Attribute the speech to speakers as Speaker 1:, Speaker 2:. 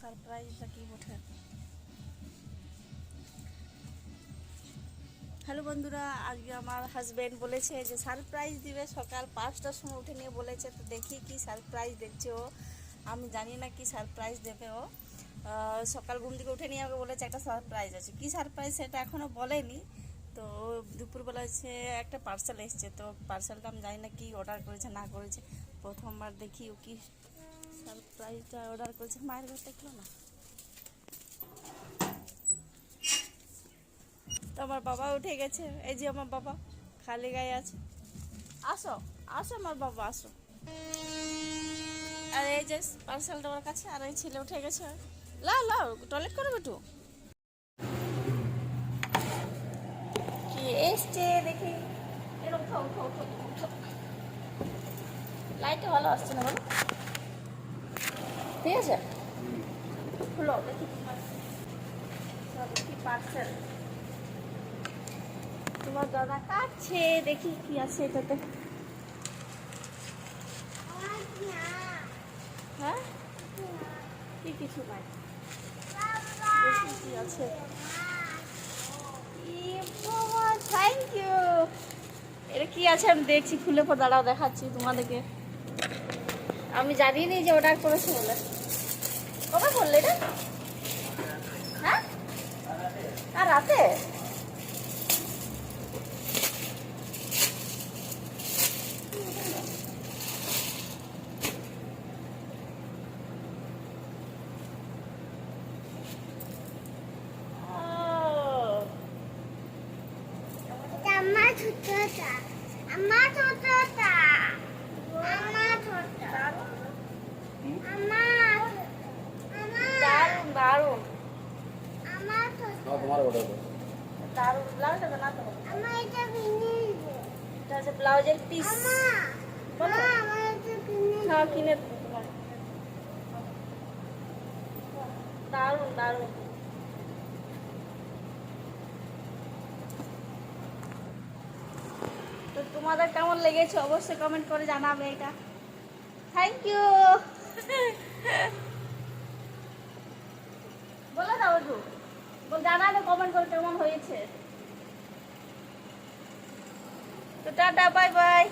Speaker 1: সারপ্রাইজটা কি ওঠে হ্যালো বন্ধুরা, আজকে আমার হাজবেন্ড বলেছে যে সারপ্রাইজ দিবে, সকাল পাঁচটার সময় উঠে নিয়ে বলেছে, তো দেখি কি সারপ্রাইজ দিচ্ছে ও। আমি জানি না কি সারপ্রাইজ দেবে ও। সকাল ঘুম থেকে উঠে নিয়ে আমাকে বলেছে একটা সারপ্রাইজ আছে। কি সারপ্রাইজ সেটা এখনও বলেনি। তো দুপুরবেলা হচ্ছে একটা পার্সেল এসছে, তো পার্সেলটা আমি জানি না কি অর্ডার করেছে, না করেছে। প্রথমবার দেখি ও কি সারপ্রাইজটা অর্ডার করেছে। মায়ের ঘর দেখল না তো আমার বাবা উঠে গেছে। এই যে আমার বাবা, খালি গায়ে আছে। আসো আসো আমার বাবা, আসো। আর এই যে পার্সেলটা ওর কাছে, আর এই ছেলে উঠে গেছে। লাও লাও টয়লেট করবে একটু কি এসছে দেখি। এরকম লাইটটা ভালো আসছে না বলো? ঠিক আছে খুলো তোমার দাদা কাটছে দেখি কি আছে এটাতে। হ্যাঁ? কিছু নাই। কি আছে। থ্যাংক ইউ এটা কি আছে আমি দেখছি, খুলে পর দাঁড়াও দেখাচ্ছি তোমাদেরকে। আমি জানিনি যে অর্ডার করেছি বলে। কবে করলে এটা? হ্যাঁ? আর রাতে?
Speaker 2: আমার ছোটটা আমার ছোটটা আমার ছোটটা আমার আমার
Speaker 1: দারুণ দারুণ
Speaker 2: আমার ছোট
Speaker 3: না তোমার অর্ডার করো।
Speaker 1: দারুণ ব্লাউজটা তো না তো
Speaker 2: আমার এটা কিনে
Speaker 1: এটা ব্লাউজের পিস
Speaker 2: আমার
Speaker 1: বলো।
Speaker 2: মা, আমার এটা কিনে।
Speaker 1: হ্যাঁ কিনে তোমার তো তোমাদের কেমন লেগেছে? অবশ্যই কমেন্ট করে জানাবে এটা। থ্যাংক ইউ বলে দাও একটু জানাবে কমেন্ট করে কেমন হয়েছে। তো টাটা বাই বাই